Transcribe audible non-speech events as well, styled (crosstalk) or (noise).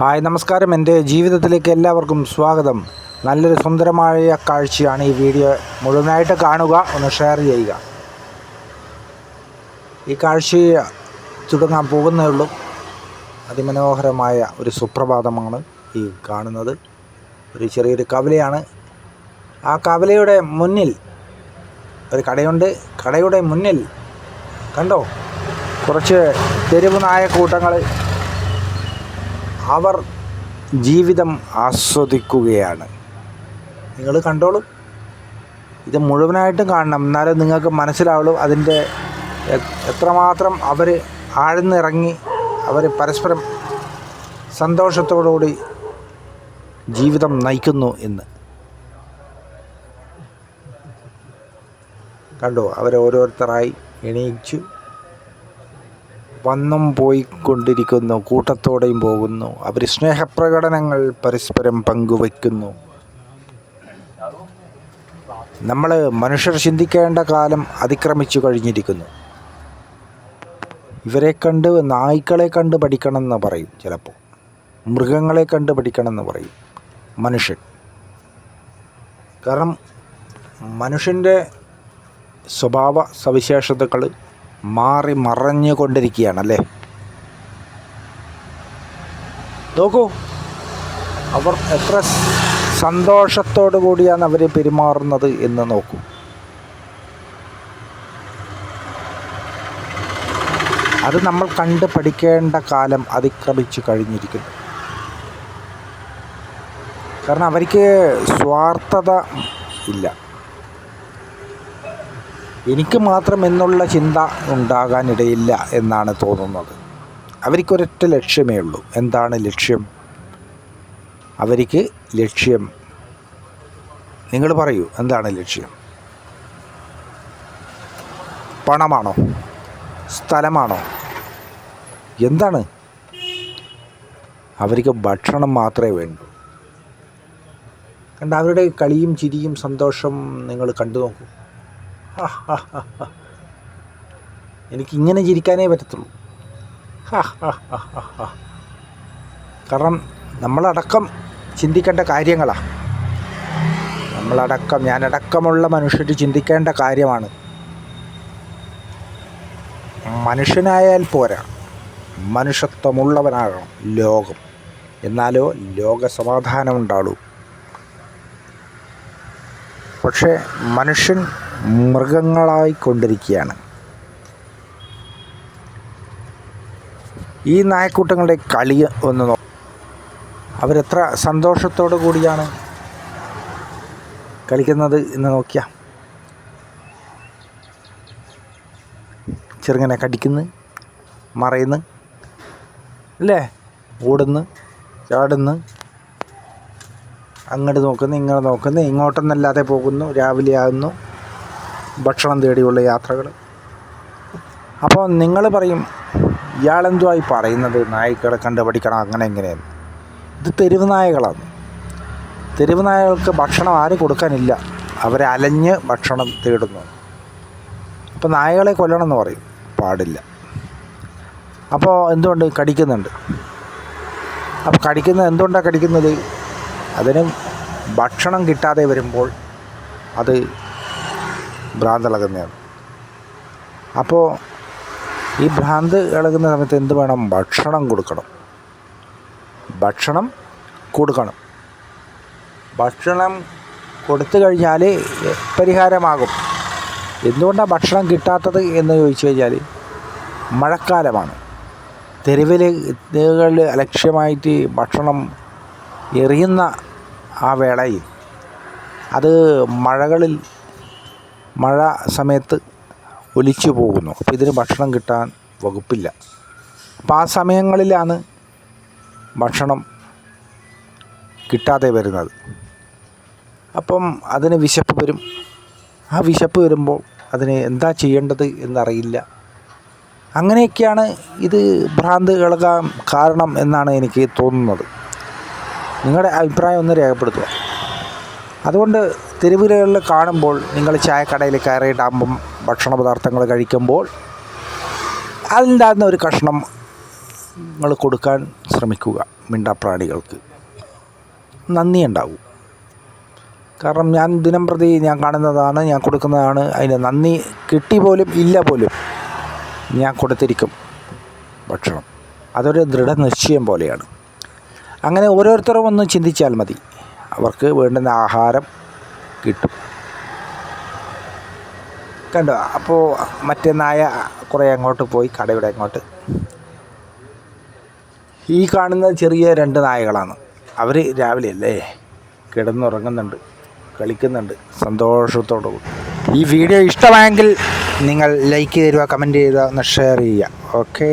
Hi നമസ്കാരം. എന്റെ ജീവിതത്തിലേക്ക് എല്ലാവർക്കും സ്വാഗതം. നല്ലൊരു സുന്ദരമായ കാഴ്ചയാണ് ഈ വീഡിയോ. മുഴുവനായിട്ട് കാണുക ഒന്ന് ഷെയർ ചെയ്യുക. ഈ കാഴ്ച തുടങ്ങാൻ പോകുന്നേ ഉള്ളൂ. അതിമനോഹരമായ ഒരു സുപ്രഭാതമാണ് ഈ കാണുന്നത്. ഒരു ചെറിയൊരു കവലയാണ്. ആ കവലയുടെ മുന്നിൽ ഒരു കടയുണ്ട്. കടയുടെ മുന്നിൽ കണ്ടോ? കുറച്ച് തെരുവ് നായക്കൂട്ടങ്ങൾ അവർ ജീവിതം ആസ്വദിക്കുകയാണ്. നിങ്ങൾ കണ്ടോളൂ. ഇത് മുഴുവനായിട്ടും കാണണം. എന്നാലേ നിങ്ങൾക്ക് മനസ്സിലാവുള്ളൂ അതിന്റെ എത്രമാത്രം അവർ ആഴ്ന്നിറങ്ങി അവർ പരസ്പരം സന്തോഷത്തോടുകൂടി ജീവിതം നയിക്കുന്നു എന്ന്. കണ്ടോ അവരോരോരുത്തരായി എണീച്ചു. വന്നും പോയിക്കൊണ്ടിരിക്കുന്നു കൂട്ടത്തോടെയും പോകുന്നു. അവർ സ്നേഹപ്രകടനങ്ങൾ പരസ്പരം പങ്കുവയ്ക്കുന്നു. നമ്മൾ മനുഷ്യർ ചിന്തിക്കേണ്ട കാലം അതിക്രമിച്ചു കഴിഞ്ഞിരിക്കുന്നു. ഇവരെ കണ്ട് നായ്ക്കളെ കണ്ട് പഠിക്കണം എന്ന് പറയും ചിലപ്പോൾ മൃഗങ്ങളെ കണ്ട് പഠിക്കണം എന്ന് പറയും മനുഷ്യൻ. കാരണം മനുഷ്യന്റെ സ്വഭാവ സവിശേഷതകൾ മാറി മറഞ്ഞു കൊണ്ടിരിക്കുകയാണല്ലേ നോക്കൂ. അവർ എത്ര സന്തോഷത്തോടു കൂടിയാണ് അവർ പെരുമാറുന്നത് എന്ന് നോക്കൂ. അത് നമ്മൾ കണ്ട് പഠിക്കേണ്ട കാലം അതിക്രമിച്ചു കഴിഞ്ഞിരിക്കുന്നു. കാരണം അവർക്ക് സ്വാർത്ഥത ഇല്ല. എനിക്ക് മാത്രം എന്നുള്ള ചിന്ത ഉണ്ടാകാനിടയില്ല എന്നാണ് തോന്നുന്നത്. അവർക്കൊരൊറ്റ ലക്ഷ്യമേ ഉള്ളൂ. എന്താണ് ലക്ഷ്യം? അവർക്ക് ലക്ഷ്യം. നിങ്ങൾ പറയൂ എന്താണ് ലക്ഷ്യം? പണമാണോ? സ്ഥലമാണോ? എന്താണ്? അവർക്ക് ഭക്ഷണം മാത്രമേ വേണ്ടൂ. കണ്ട അവരുടെ കളിയും ചിരിയും സന്തോഷം നിങ്ങൾ കണ്ടു നോക്കൂ. (laughs) എനിക്കിങ്ങനെ ചിരിക്കാനേ പറ്റത്തുള്ളൂ. കാരണം നമ്മളടക്കം ചിന്തിക്കേണ്ട കാര്യങ്ങളാണ് നമ്മളടക്കം ഞാനടക്കമുള്ള മനുഷ്യർ ചിന്തിക്കേണ്ട കാര്യമാണ്. മനുഷ്യനായാൽ പോരാ. മനുഷ്യത്വമുള്ളവനാകണം ലോകം. എന്നാലോ ലോക സമാധാനം ഉണ്ടാളൂ പക്ഷേ മനുഷ്യൻ മൃഗങ്ങളായിക്കൊണ്ടിരിക്കുകയാണ്. ഈ നായക്കൂട്ടങ്ങളുടെ കളി ഒന്ന് നോ അവരെത്ര സന്തോഷത്തോടു കൂടിയാണ് കളിക്കുന്നത് എന്ന് നോക്കിയാ. ചെറുങ്ങനെ കടിക്കുന്നു മറയുന്നു അല്ലേ? ഓടുന്നു ചാടുന്നു. അങ്ങോട്ട് നോക്കുന്നു ഇങ്ങോട്ട് നോക്കുന്നു ഇങ്ങോട്ടൊന്നല്ലാതെ പോകുന്നു രാവിലെ ആകുന്നു ഭക്ഷണം തേടിയുള്ള യാത്രകൾ. അപ്പോൾ നിങ്ങൾ പറയും ഇയാളെന്തുവായി പറയുന്നത്? നായ്ക്കളെ കണ്ട് പഠിക്കണം അങ്ങനെ എങ്ങനെയെന്ന് ഇത് തെരുവ് നായകളാണ്. തെരുവ് നായകൾക്ക് ഭക്ഷണം ആരും കൊടുക്കാനില്ല. അവരെ അലഞ്ഞ് ഭക്ഷണം തേടുന്നു. അപ്പോൾ നായകളെ കൊല്ലണം എന്ന് പറയും. പാടില്ല. അപ്പോൾ എന്തുകൊണ്ട്? കടിക്കുന്നുണ്ട്. അപ്പോൾ കടിക്കുന്നത് എന്തുകൊണ്ടാണ് കടിക്കുന്നത്? അതിന് ഭക്ഷണം കിട്ടാതെ വരുമ്പോൾ അത് ഭ്രാന്തിളകുന്നതാണ് അപ്പോൾ ഈ ഭ്രാന്ത് ഇളകുന്ന സമയത്ത് എന്ത് വേണം? ഭക്ഷണം കൊടുക്കണം. ഭക്ഷണം കൊടുക്കണം. ഭക്ഷണം കൊടുത്തു കഴിഞ്ഞാൽ പരിഹാരമാകും. എന്തുകൊണ്ടാണ് ഭക്ഷണം കിട്ടാത്തത് എന്ന് ചോദിച്ചു കഴിഞ്ഞാൽ മഴക്കാലമാണ്. തെരുവിൽ അലക്ഷ്യമായിട്ട് ഭക്ഷണം എറിയുന്ന ആ വേളയിൽ അത് മഴകളിൽ മഴ സമയത്ത് ഒലിച്ചു പോകുന്നു. അപ്പോൾ ഇതിന് ഭക്ഷണം കിട്ടാൻ വകുപ്പില്ല. അപ്പോൾ ആ സമയങ്ങളിലാണ് ഭക്ഷണം കിട്ടാതെ വരുന്നത്. അപ്പം അതിന് വിശപ്പ് വരും. ആ വിശപ്പ് വരുമ്പോൾ അതിന് എന്താ ചെയ്യേണ്ടത് എന്നറിയില്ല. അങ്ങനെയൊക്കെയാണ് ഇത് ഭ്രാന്ത് കിളകാൻ കാരണം എന്നാണ് എനിക്ക് തോന്നുന്നത്. നിങ്ങളുടെ അഭിപ്രായം ഒന്ന് രേഖപ്പെടുത്തുക. അതുകൊണ്ട് തെരുവിലകളിൽ കാണുമ്പോൾ നിങ്ങൾ ചായക്കടയിൽ കയറിയിട്ടാകുമ്പം ഭക്ഷണ പദാർത്ഥങ്ങൾ കഴിക്കുമ്പോൾ അതിന്റെ ഒരു കഷ്ണം നിങ്ങൾ കൊടുക്കാൻ ശ്രമിക്കുക മിണ്ടാപ്രാണികൾക്ക്. നന്ദി ഉണ്ടാവും. കാരണം ഞാൻ ദിനം പ്രതി ഞാൻ കാണുന്നതാണ് ഞാൻ കൊടുക്കുന്നതാണ് അതിന് നന്ദി കിട്ടി പോലും ഇല്ല പോലും ഞാൻ കൊടുത്തിരിക്കും ഭക്ഷണം. അതൊരു ദൃഢനിശ്ചയം പോലെയാണ്. അങ്ങനെ ഓരോരുത്തരും ഒന്ന് ചിന്തിച്ചാൽ മതി. അവർക്ക് വേണ്ടുന്ന ആഹാരം കിട്ടും. കണ്ടോ? അപ്പോൾ മറ്റേ നായ കുറേ അങ്ങോട്ട് പോയി കടയുടെ അങ്ങോട്ട്. ഈ കാണുന്ന ചെറിയ രണ്ട് നായകളാണ്. അവർ രാവിലെ അല്ലേ കിടന്നുറങ്ങുന്നുണ്ട് കളിക്കുന്നുണ്ട് സന്തോഷത്തോടു ഈ വീഡിയോ ഇഷ്ടമായെങ്കിൽ നിങ്ങൾ ലൈക്ക് തരിക കമന്റ് ചെയ്യുക ഷെയർ ചെയ്യുക. ഓക്കേ